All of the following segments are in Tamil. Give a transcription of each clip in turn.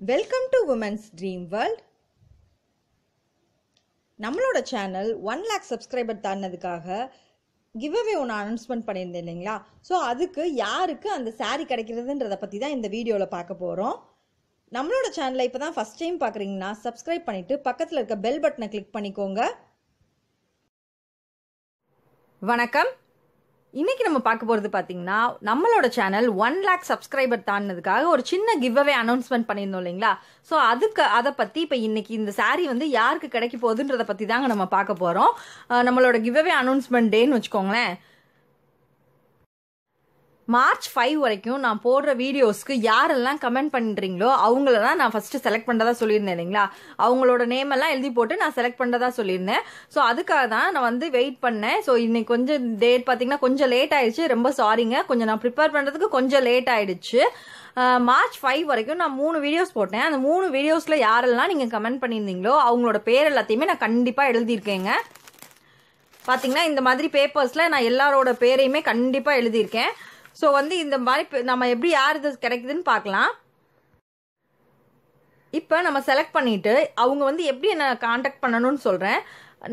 Welcome to women's dream world நம்மளோட சேனல் ஒன் லேக் சப்ஸ்கிரைபர் தாண்டினதுக்காக கிவ்அவே ஒன்று அனௌன்ஸ்மெண்ட் பண்ணியிருந்தேன் இல்லைங்களா? ஸோ அதுக்கு யாருக்கு அந்த சாரீ கிடைக்கிறதுன்றத பற்றி தான் இந்த வீடியோவில் பார்க்க போகிறோம் நம்மளோட சேனலை இப்போ தான் ஃபஸ்ட் டைம் பார்க்குறீங்கன்னா சப்ஸ்கிரைப் பண்ணிவிட்டு பக்கத்தில் இருக்க பெல் பட்டனை கிளிக் பண்ணிக்கோங்க. வணக்கம். இன்னைக்கு நம்ம பார்க்க போகிறது பார்த்தீங்கன்னா நம்மளோட சேனல் ஒன் லேக் சப்ஸ்கிரைபர் தாண்டினதுக்காக ஒரு சின்ன கிவ் அவே அனௌன்ஸ்மெண்ட் பண்ணியிருந்தோம் இல்லைங்களா? ஸோ அதுக்கு அதை பற்றி இப்போ இன்னைக்கு இந்த சாரீ வந்து யாருக்கு கிடைக்க போகுதுன்றதை பற்றி தாங்க நம்ம பார்க்க போகிறோம் நம்மளோட கிவ் அவே அனௌன்ஸ்மெண்ட் டேன்னு வச்சுக்கோங்களேன். மார்ச் ஃபைவ் வரைக்கும் நான் போடுற வீடியோஸ்க்கு யாரெல்லாம் கமெண்ட் பண்ணுறீங்களோ அவங்கள தான் நான் ஃபஸ்ட்டு செலக்ட் பண்ணுறதா சொல்லியிருந்தேன் இல்லைங்களா? அவங்களோட நேம் எல்லாம் எழுதி போட்டு நான் செலக்ட் பண்ணுறதா சொல்லியிருந்தேன். ஸோ அதுக்காக தான் நான் வந்து வெயிட் பண்ணேன். ஸோ இன்னைக்கு கொஞ்சம் டேட் பார்த்தீங்கன்னா கொஞ்சம் லேட் ஆயிடுச்சு. ரொம்ப சாரிங்க கொஞ்சம் நான் ப்ரிப்பேர் பண்ணுறதுக்கு கொஞ்சம் லேட் ஆயிடுச்சு. மார்ச் ஃபைவ் வரைக்கும் நான் மூணு வீடியோஸ் போட்டேன். அந்த மூணு வீடியோஸில் யாரெல்லாம் நீங்கள் கமெண்ட் பண்ணியிருந்தீங்களோ அவங்களோட பேர் எல்லாத்தையுமே நான் கண்டிப்பாக எழுதியிருக்கேங்க. பார்த்தீங்கன்னா இந்த மாதிரி பேப்பர்ஸில் நான் எல்லாரோட பேரையுமே கண்டிப்பாக எழுதியிருக்கேன். ஸோ வந்து இந்த மாதிரி நம்ம எப்படி யார் இது கிடைக்குதுன்னு பார்க்கலாம். இப்போ நம்ம செலக்ட் பண்ணிட்டு அவங்க வந்து எப்படி என்னை காண்டாக்ட் பண்ணணும்னு சொல்கிறேன்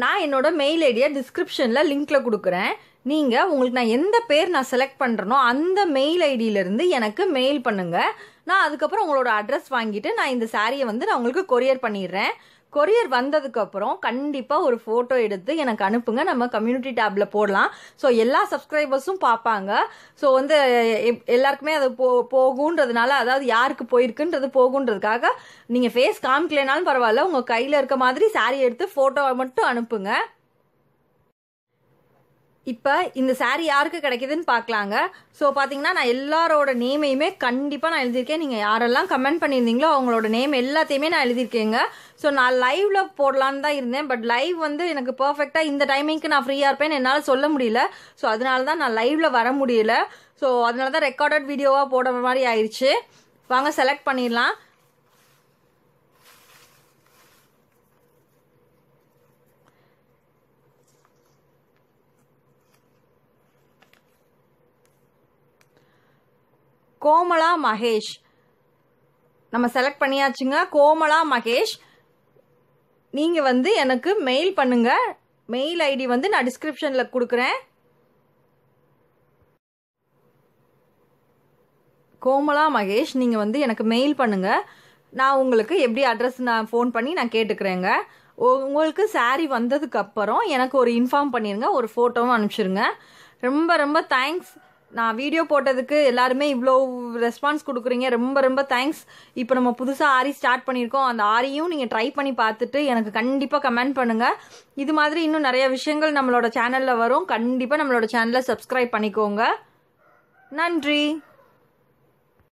நான் என்னோட மெயில் ஐடியை டிஸ்கிரிப்ஷனில் லிங்க்கில் கொடுக்குறேன். நீங்கள் உங்களுக்கு நான் எந்த பேர் நான் செலக்ட் பண்ணுறனோ அந்த மெயில் ஐடியிலேருந்து எனக்கு மெயில் பண்ணுங்கள் நான் அதுக்கப்புறம் உங்களோட அட்ரஸ் வாங்கிட்டு நான் இந்த சாரியை வந்து நான் உங்களுக்கு கொரியர் பண்ணிடுறேன். கொரியர் வந்ததுக்கப்புறம் கண்டிப்பாக ஒரு ஃபோட்டோ எடுத்து எனக்கு அனுப்புங்க. நம்ம கம்யூனிட்டி டேப்ல போடலாம். ஸோ எல்லா சப்ஸ்கிரைபர்ஸும் பார்ப்பாங்க ஸோ வந்து எப்- எல்லாருக்குமே அது போ போகுன்றதுனால அதாவது யாருக்கு போயிருக்குன்றது போகுன்றதுக்காக நீங்கள் ஃபேஸ் காமிக்கலைனாலும் பரவாயில்ல. உங்கள் கையில் இருக்க மாதிரி saree எடுத்து ஃபோட்டோவை மட்டும் அனுப்புங்க. இப்போ இந்த சாரீ யாருக்கு கிடைக்குதுன்னு பார்க்கலாங்க ஸோ பார்த்தீங்கன்னா நான் எல்லாரோட நேமையுமே கண்டிப்பாக நான் எழுதியிருக்கேன். நீங்கள் யாரெல்லாம் கமெண்ட் பண்ணியிருந்தீங்களோ அவங்களோட நேம் எல்லாத்தையுமே நான் எழுதியிருக்கேங்க. ஸோ நான் லைவ்ல போடலான்னு தான் இருந்தேன். பட் லைவ் வந்து எனக்கு பர்ஃபெக்டாக இந்த டைமிங்க்கு நான் ஃப்ரீயாக இருப்பேன்னு என்னால் சொல்ல முடியல. ஸோ அதனால தான் நான் லைவ்ல வர முடியல. ஸோ அதனால தான் ரெக்கார்டட் வீடியோவாக போடுற மாதிரி ஆயிடுச்சு வாங்க செலக்ட் பண்ணிடலாம். கோமலா மகேஷ். நம்ம செலக்ட் பண்ணியாச்சுங்க. கோமலா மகேஷ். நீங்கள் வந்து எனக்கு மெயில் பண்ணுங்க. மெயில் ஐடி வந்து நான் டிஸ்கிரிப்ஷனில் கொடுக்குறேன். கோமலா மகேஷ் நீங்கள் வந்து எனக்கு மெயில் பண்ணுங்கள் நான் உங்களுக்கு எப்படி அட்ரஸ் நான் ஃபோன் பண்ணி நான் கேட்டுக்கிறேங்க. உங்களுக்கு சாரீ வந்ததுக்கப்புறம் எனக்கு ஒரு இன்ஃபார்ம் பண்ணிடுங்க ஒரு ஃபோட்டோவும் அனுப்பிச்சிருங்க. ரொம்ப ரொம்ப தேங்க்ஸ் நான் வீடியோ போட்டதுக்கு எல்லாருமே இவ்வளோ ரெஸ்பான்ஸ் கொடுக்குறீங்க. ரொம்ப ரொம்ப தேங்க்ஸ் இப்போ நம்ம புதுசாக ஆரி ஸ்டார்ட் பண்ணியிருக்கோம். அந்த ஆரியும் நீங்கள் ட்ரை பண்ணி பார்த்துட்டு எனக்கு கண்டிப்பாக கமெண்ட் பண்ணுங்கள் இது மாதிரி இன்னும் நிறைய விஷயங்கள் நம்மளோட சேனலில் வரும். கண்டிப்பாக நம்மளோட சேனலை சப்ஸ்கிரைப் பண்ணிக்கோங்க. நன்றி.